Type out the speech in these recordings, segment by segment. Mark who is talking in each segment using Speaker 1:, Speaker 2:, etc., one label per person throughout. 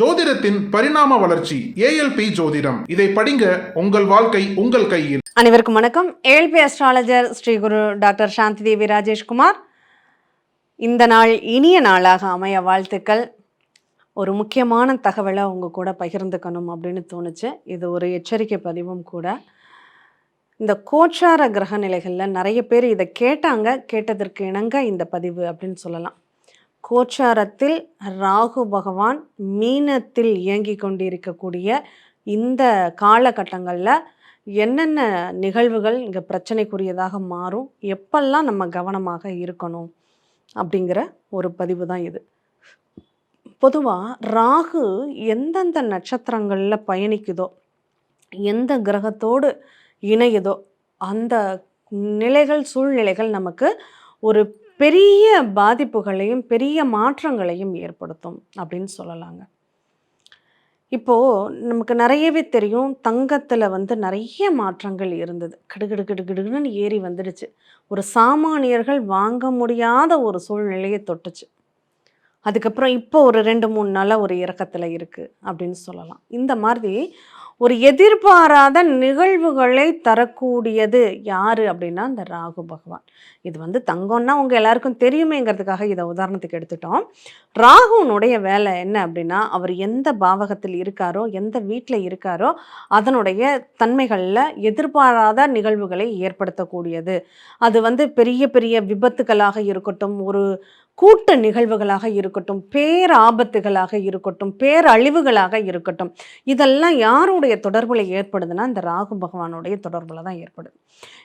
Speaker 1: ஜோதிடத்தின் பரிணாம வளர்ச்சி ஏஎல்பி ஜோதிடம். இதை படிங்க உங்கள் வாழ்க்கை உங்கள் கையில்.
Speaker 2: அனைவருக்கும் வணக்கம். ALP astrologer Shri Guru doctor Shanthi Devi Rajeshkumar இந்த நாள் இனிய நாளாக அமைய வாழ்த்துக்கள். ஒரு முக்கியமான தகவலை உங்க கூட பகிர்ந்துக்கணும் அப்படின்னு தோணுச்சு. இது ஒரு எச்சரிக்கை பதிவும் கூட. இந்த கோச்சார கிரக நிலைகளில் நிறைய பேர் இதை கேட்டாங்க கேட்டதற்கு இணங்க இந்த பதிவு அப்படின்னு சொல்லலாம். கோச்சாரத்தில் ராகு பகவான் மீனத்தில் இயங்கி கொண்டிருக்கக்கூடிய இந்த காலகட்டங்களில் என்னென்ன நிகழ்வுகள் இங்கே பிரச்சனைக்குரியதாக மாறும்? எப்பெல்லாம் நம்ம கவனமாக இருக்கணும்? அப்படிங்கிற ஒரு பதிவு தான் இது. பொதுவாக ராகு எந்தெந்த நட்சத்திரங்களில் பயணிக்குதோ எந்த கிரகத்தோடு இணையுதோ அந்த நிலைகள் சூழ்நிலைகள் நமக்கு ஒரு பெரிய பாதிப்புகளையும் பெரிய மாற்றங்களையும் ஏற்படுத்தும் அப்படின்னு சொல்லலாங்க. இப்போது நமக்கு நிறையவே தெரியும் தங்கத்தில் வந்து நிறைய மாற்றங்கள் இருந்தது. கிடுகிடு கிடுகிடுன்னு ஏறி வந்துடுச்சு. ஒரு சாமானியர்கள் வாங்க முடியாத ஒரு சூழ்நிலையை தொட்டுச்சு. அதுக்கப்புறம் இப்போ ஒரு ரெண்டு மூணு நாளாக ஒரு இறக்கத்தில் இருக்குது அப்படின்னு சொல்லலாம். இந்த மாதிரி ஒரு எதிர்பாராத நிகழ்வுகளை தரக்கூடியது யார் அப்படின்னா இந்த ராகு பகவான். இது வந்து தங்கம்னா உங்கள் எல்லாருக்கும் தெரியுமேங்கிறதுக்காக இதை உதாரணத்துக்கு எடுத்துட்டோம். ராகுனுடைய வேலை என்ன அப்படின்னா அவர் எந்த பாவகத்தில் இருக்காரோ எந்த வீட்டில் இருக்காரோ அதனுடைய தன்மைகளில் எதிர்பாராத நிகழ்வுகளை ஏற்படுத்தக்கூடியது. அது வந்து பெரிய பெரிய விபத்துக்களாக இருக்கட்டும் ஒரு கூட்ட நிகழ்வுகளாக இருக்கட்டும் பேராபத்துகளாக இருக்கட்டும் பேரழிவுகளாக இருக்கட்டும் இதெல்லாம் யாருடைய தொடர்பில் ஏற்படுதுன்னா இந்த ராகு பகவானுடைய தொடர்பில் தான் ஏற்படுது.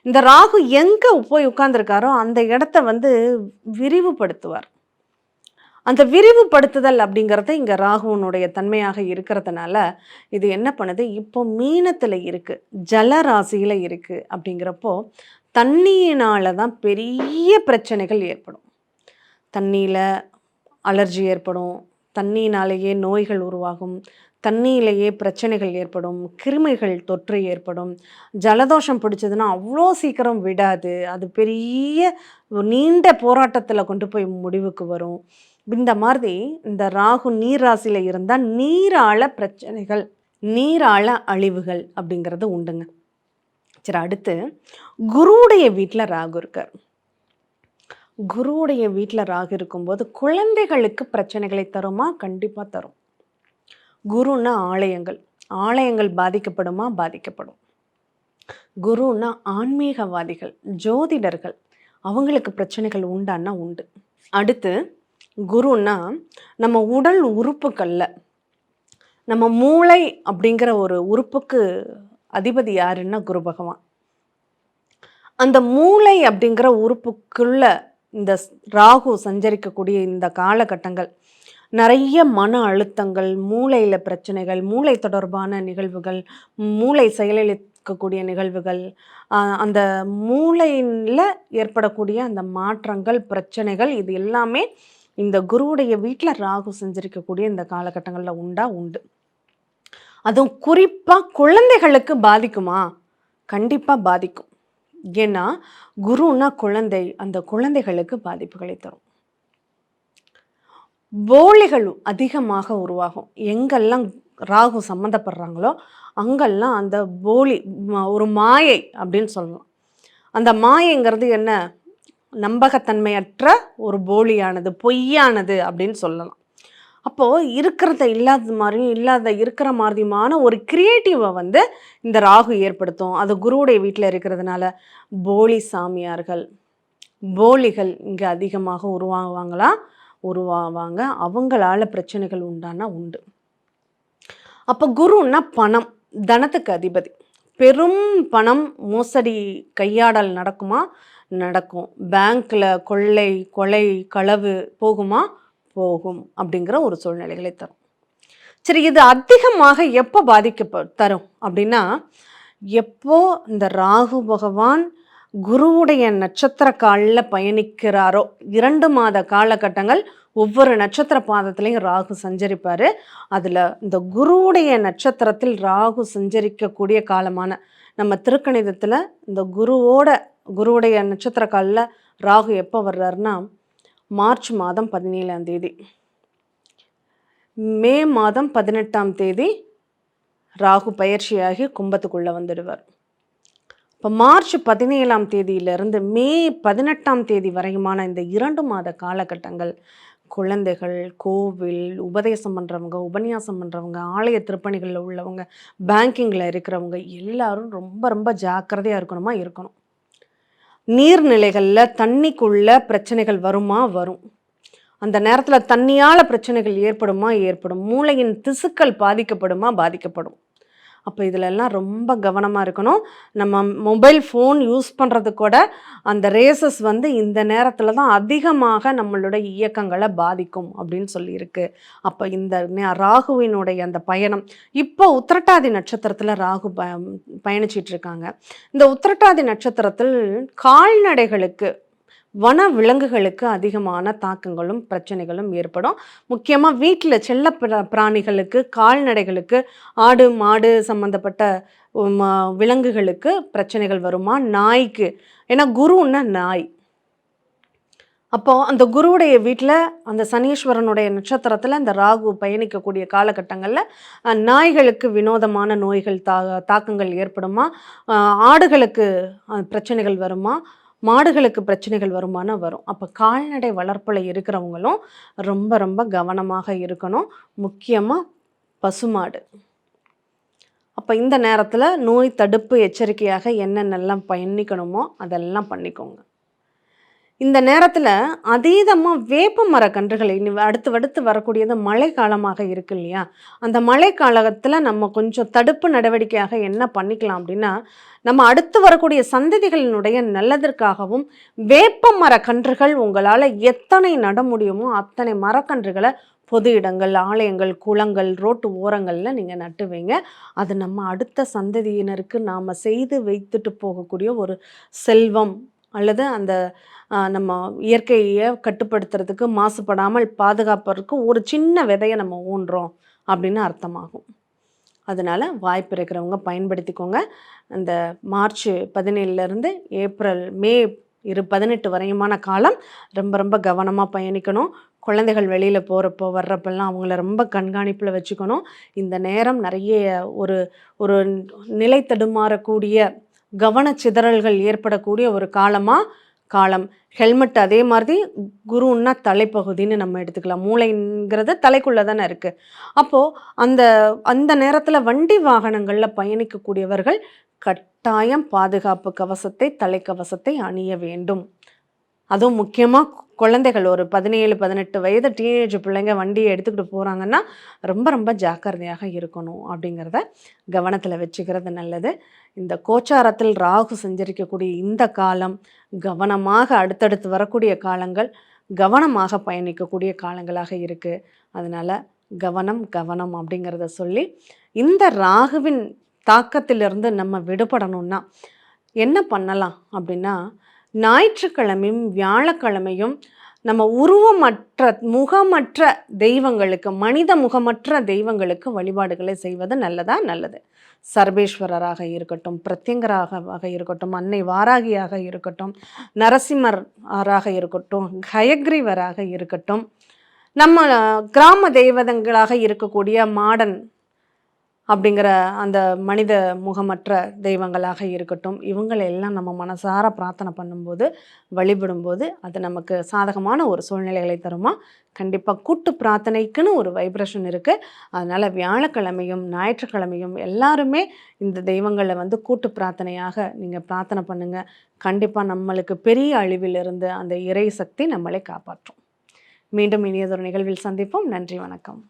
Speaker 2: இந்த ராகு எங்கே போய் உட்கார்ந்துருக்காரோ அந்த இடத்த வந்து விரிவுபடுத்துவார். அந்த விரிவுபடுத்துதல் அப்படிங்கிறது இங்கே ராகுவனுடைய தன்மையாக இருக்கிறதுனால இது என்ன பண்ணுது? இப்போ மீனத்தில் இருக்குது ஜலராசியில் இருக்குது அப்படிங்கிறப்போ தண்ணியினால தான் பெரிய பிரச்சனைகள் ஏற்படும். தண்ணியில் அலர்ஜி ஏற்படும். தண்ணியினாலேயே நோய்கள் உருவாகும். தண்ணியிலேயே பிரச்சனைகள் ஏற்படும். கிருமிகள் தொற்று ஏற்படும். ஜலதோஷம் பிடிச்சதுன்னா அவ்வளோ சீக்கிரம் விடாது. அது பெரிய நீண்ட போராட்டத்தில் கொண்டு போய் முடிவுக்கு வரும். இந்த மாதிரி இந்த ராகு நீர் ராசியில் இருந்தால் நீராள பிரச்சனைகள் நீராள அழிவுகள் அப்படிங்கிறது உண்டுங்க. சரி அடுத்து குருவுடைய வீட்டில் ராகு இருக்கார். குருவுடைய வீட்டில் ராகு இருக்கும்போது குழந்தைகளுக்கு பிரச்சனைகளை தருமா? கண்டிப்பாக தரும். குருன்னா ஆலயங்கள். ஆலயங்கள் பாதிக்கப்படுமா? பாதிக்கப்படும். குருன்னா ஆன்மீகவாதிகள் ஜோதிடர்கள் அவங்களுக்கு பிரச்சனைகள் உண்டான்னா உண்டு. அடுத்து குருன்னா நம்ம உடல் உறுப்புகளில் நம்ம மூளை அப்படிங்கிற ஒரு உறுப்புக்கு அதிபதி யாருன்னா குரு பகவான். அந்த மூளை அப்படிங்கிற உறுப்புக்குள்ள இந்த ராகு சஞ்சரிக்கக்கூடிய இந்த காலகட்டங்கள். நிறைய மன அழுத்தங்கள் மூளையில் பிரச்சனைகள் மூளை தொடர்பான நிகழ்வுகள் மூளை செயலிழக்கக்கூடிய நிகழ்வுகள் அந்த மூளையில் ஏற்படக்கூடிய அந்த மாற்றங்கள் பிரச்சனைகள் இது எல்லாமே இந்த குருவுடைய வீட்டில் ராகு சஞ்சரிக்கக்கூடிய இந்த காலகட்டங்களில் உண்டா? உண்டு. அதுவும் குறிப்பாக குழந்தைகளுக்கு பாதிக்குமா? கண்டிப்பாக பாதிக்கும். ஏன்னா குருன்னா குழந்தை அந்த குழந்தைகளுக்கு பாதிப்புகளை தரும். போலிகள் அதிகமாக உருவாகும். எங்கெல்லாம் ராகு சம்மந்தப்படுறாங்களோ அங்கெல்லாம் அந்த போலி ஒரு மாயை அப்படின்னு சொல்லலாம். அந்த மாயைங்கிறது என்ன? நம்பகத்தன்மையற்ற ஒரு போலியானது பொய்யானது அப்படின்னு சொல்லலாம். அப்போது இருக்கிறத இல்லாத மாதிரியும் இல்லாத இருக்கிற மாதிரியுமான ஒரு கிரியேட்டிவை வந்து இந்த ராகு ஏற்படுத்தும். அது குருவுடைய வீட்டில் இருக்கிறதுனால போலி சாமியார்கள் போலிகள் இங்கே அதிகமாக உருவாகுவாங்களா உருவாவாங்க. அவங்களால பிரச்சனைகள் உண்டானா உண்டு. அப்போ குருன்னா பணம் தனத்துக்கு அதிபதி. பெரும் பணம் மோசடி கையாடல் நடக்குமா? நடக்கும். பேங்க்கில் கொள்ளை கொலை களவு போகுமா? போகும் அப்படிங்கிற ஒரு சூழ்நிலைகளை தரும். சரி இது அதிகமாக எப்போ பாதிக்க தரும் அப்படின்னா எப்போ இந்த ராகு பகவான் குருவுடைய நட்சத்திர காலில் பயணிக்கிறாரோ இரண்டு மாத காலகட்டங்கள் ஒவ்வொரு நட்சத்திர பாதத்திலையும் ராகு சஞ்சரிப்பார். அதில் இந்த குருவுடைய நட்சத்திரத்தில் ராகு சஞ்சரிக்கக்கூடிய காலமான நம்ம திருக்கணிதத்தில் இந்த குருவோட குருவுடைய நட்சத்திர காலில் ராகு எப்போ வர்றாருன்னா மார்ச் மாதம் பதினேழாம் தேதி. மே மாதம் பதினெட்டாம் தேதி ராகு பயிற்சியாகி கும்பத்துக்குள்ளே வந்துடுவார். இப்போ மார்ச் பதினேழாம் தேதியிலிருந்து மே பதினெட்டாம் தேதி வரையுமான இந்த இரண்டு மாத காலகட்டங்கள் குழந்தைகள் கோவில் உபதேசம் பண்ணுறவங்க உபன்யாசம் பண்ணுறவங்க ஆலய திருப்பணிகளில் உள்ளவங்க பேங்கிங்கில் இருக்கிறவங்க எல்லாரும் ரொம்ப ரொம்ப ஜாக்கிரதையாக இருக்கணுமா? இருக்கணும். நீர்நிலைகளில் தண்ணிக்குள்ள பிரச்சனைகள் வருமா? வரும். அந்த நேரத்தில் தண்ணியால் பிரச்சனைகள் ஏற்படுமா? ஏற்படும். மூளையின் திசுக்கள் பாதிக்கப்படுமா? பாதிக்கப்படும். அப்போ இதிலெல்லாம் ரொம்ப கவனமாக இருக்கணும். நம்ம மொபைல் ஃபோன் யூஸ் பண்ணுறது கூட அந்த ரேசஸ் வந்து இந்த நேரத்தில் தான் அதிகமாக நம்மளுடைய இயக்கங்களை பாதிக்கும் அப்படின்னு சொல்லியிருக்கு. அப்போ இந்த ராகுவினுடைய அந்த பயணம். இப்போ உத்திரட்டாதி நட்சத்திரத்தில் ராகு ப பயணிச்சிட்ருக்காங்க இந்த உத்திரட்டாதி நட்சத்திரத்தில் கால்நடைகளுக்கு வன விலங்குகளுக்கு அதிகமான தாக்கங்களும் பிரச்சனைகளும் ஏற்படும். முக்கியமாக வீட்டில் செல்ல பிராணிகளுக்கு கால்நடைகளுக்கு ஆடு மாடு சம்மந்தப்பட்ட விலங்குகளுக்கு பிரச்சனைகள் வருமா? நாய்க்கு. ஏன்னா குருன்னா நாய். அப்போ அந்த குருவுடைய வீட்டில் அந்த சனீஸ்வரனுடைய நட்சத்திரத்தில் அந்த ராகு பயணிக்கக்கூடிய காலகட்டங்களில் நாய்களுக்கு வினோதமான நோய்கள் தா தாக்கங்கள் ஏற்படுமா? ஆடுகளுக்கு பிரச்சனைகள் வருமா? மாடுகளுக்கு பிரச்சனைகள் வருமானம் வரும். அப்போ கால்நடை வளர்ப்பில் இருக்கிறவங்களும் ரொம்ப ரொம்ப கவனமாக இருக்கணும். முக்கியமாக பசுமாடு. அப்போ இந்த நேரத்தில் நோய் தடுப்பு எச்சரிக்கையாக என்னென்னலாம் பண்ணிக்கணுமோ அதெல்லாம் பண்ணிக்கோங்க. இந்த நேரத்தில் அதீதமாக வேப்ப கன்றுகள் இனி அடுத்து அடுத்து வரக்கூடியது மழை காலமாக இருக்கு இல்லையா? அந்த மழை காலத்தில் நம்ம கொஞ்சம் தடுப்பு நடவடிக்கையாக என்ன பண்ணிக்கலாம் அப்படின்னா நம்ம அடுத்து வரக்கூடிய சந்ததிகளினுடைய நல்லதற்காகவும் வேப்ப மரக்கன்றுகள் உங்களால் எத்தனை நட முடியுமோ அத்தனை மரக்கன்றுகளை பொது இடங்கள் ஆலயங்கள் குளங்கள் ரோட்டு ஓரங்களில் நீங்கள் நட்டு வைங்க அது நம்ம அடுத்த சந்ததியினருக்கு நாம் செய்து வைத்துட்டு போகக்கூடிய ஒரு செல்வம் அல்லது அந்த நம்ம இயற்கையை கட்டுப்படுத்துறதுக்கு மாசுபடாமல் பாதுகாப்பதற்கு ஒரு சின்ன விதையை நம்ம ஊன்றோம் அப்படின்னு அர்த்தமாகும். அதனால் வாய்ப்பு இருக்கிறவங்க பயன்படுத்திக்கோங்க. அந்த மார்ச் பதினேழுலேருந்து ஏப்ரல் மே இரு பதினெட்டு வரையுமான காலம் ரொம்ப ரொம்ப கவனமாக பயணிக்கணும். குழந்தைகள் வெளியில் போகிறப்போ வர்றப்பெல்லாம் அவங்கள ரொம்ப கண்காணிப்பில் வச்சுக்கணும். இந்த நேரம் நிறைய ஒரு ஒரு நிலை தடுமாறக்கூடிய கவனச்சிதறல்கள் ஏற்படக்கூடிய ஒரு காலமாக காலம். ஹெல்மெட் அதே மாதிரி குருன்னா தலைப்பகுதின்னு நம்ம எடுத்துக்கலாம். மூளைங்கிறது தலைக்குள்ளே தானே இருக்குது அப்போது அந்த அந்த நேரத்தில் வண்டி வாகனங்களில் பயணிக்கக்கூடியவர்கள் கட்டாயம் பாதுகாப்பு கவசத்தை தலைக்கவசத்தை அணிய வேண்டும். அதுவும் முக்கியமாக குழந்தைகள் ஒரு பதினேழு பதினெட்டு வயது டீனேஜ் பிள்ளைங்க வண்டியை எடுத்துக்கிட்டு போகிறாங்கன்னா ரொம்ப ரொம்ப ஜாக்கிரதையாக இருக்கணும் அப்படிங்கிறத கவனத்தில் வச்சுக்கிறது நல்லது. இந்த கோச்சாரத்தில் ராகு சஞ்சரிக்கக்கூடிய இந்த காலம் கவனமாக அடுத்தடுத்து வரக்கூடிய காலங்கள் கவனமாக பயணிக்கக்கூடிய காலங்களாக இருக்குது அதனால் கவனம் கவனம் அப்படிங்கிறத சொல்லி இந்த ராகுவின் தாக்கத்திலிருந்து நம்ம விடுபடணும்னா என்ன பண்ணலாம் அப்படின்னா ஞாயிற்றுக்கிழமையும் வியாழக்கிழமையும் நம்ம உருவமற்ற முகமற்ற தெய்வங்களுக்கு மனித முகமற்ற தெய்வங்களுக்கு வழிபாடுகளை செய்வது நல்லதா? நல்லது. சர்வேஸ்வரராக இருக்கட்டும் பிரத்யங்கராக இருக்கட்டும் அன்னை வாராகியாக இருக்கட்டும் நரசிம்மராக இருக்கட்டும் ஹயக்ரீவராக இருக்கட்டும் நம்ம கிராம தெய்வதங்களாக இருக்கக்கூடிய மாடன் அப்படிங்கிற அந்த மனித முகமற்ற தெய்வங்களாக இருக்கட்டும் இவங்களை எல்லாம் நம்ம மனசார பிரார்த்தனை பண்ணும்போது வழிபடும்போது அது நமக்கு சாதகமான ஒரு சூழ்நிலைகளை தருமா? கண்டிப்பாக கூட்டு பிரார்த்தனைக்குன்னு ஒரு வைப்ரேஷன் இருக்குது அதனால் வியாழக்கிழமையும் ஞாயிற்றுக்கிழமையும் எல்லாருமே இந்த தெய்வங்களை வந்து கூட்டு பிரார்த்தனையாக நீங்கள் பிரார்த்தனை பண்ணுங்கள் கண்டிப்பாக நம்மளுக்கு பெரிய அழிவிலிருந்து அந்த இறை சக்தி நம்மளை காப்பாற்றும். மீண்டும் இனியதொரு நிகழ்வில் சந்திப்போம். நன்றி வணக்கம்.